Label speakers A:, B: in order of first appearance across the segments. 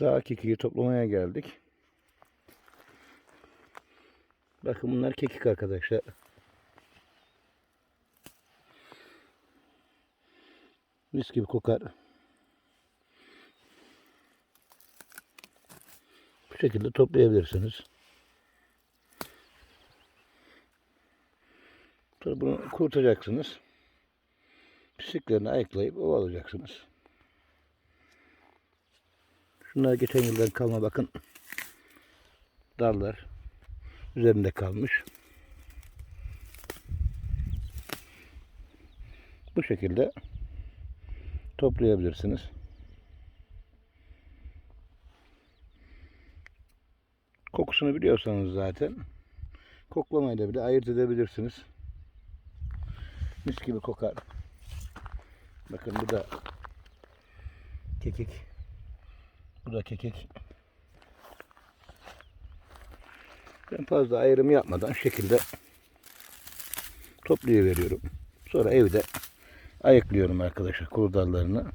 A: Dağ kekiği toplamaya geldik. Bakın bunlar kekik arkadaşlar. Mis gibi kokar. Bu şekilde toplayabilirsiniz. Sonra bunu kurutacaksınız. Pisliklerini ayıklayıp ovalayacaksınız. Şunlar geçen yıldan kalma bakın. Dallar üzerinde kalmış. Bu şekilde toplayabilirsiniz. Kokusunu biliyorsanız zaten koklamayla bile ayırt edebilirsiniz. Mis gibi kokar. Bakın bu da kekik. Bu da kekik. Ben fazla ayrım yapmadan şu şekilde toplayıveriyorum. Sonra evde ayıklıyorum arkadaşlar kuru dallarını.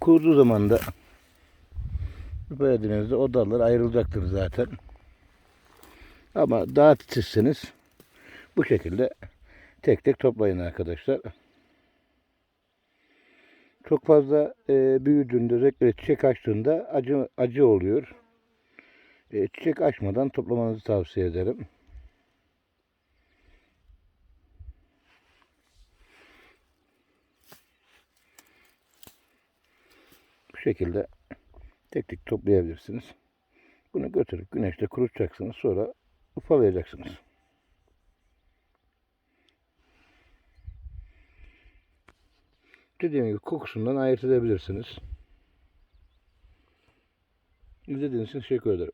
A: Kuruduğu zaman da verdiğinizde o dallar ayrılacaktır zaten. Ama daha titizseniz bu şekilde tek tek toplayın arkadaşlar. Çok fazla e, büyüdüğünde özellikle çiçek açtığında acı acı oluyor. E, çiçek açmadan toplamanızı tavsiye ederim. Bu şekilde tek tek toplayabilirsiniz. Bunu götürüp güneşte kurutacaksınız. Sonra ufalayacaksınız. Dediğim gibi kokusundan ayırt edebilirsiniz. İzlediğiniz için teşekkür ederim.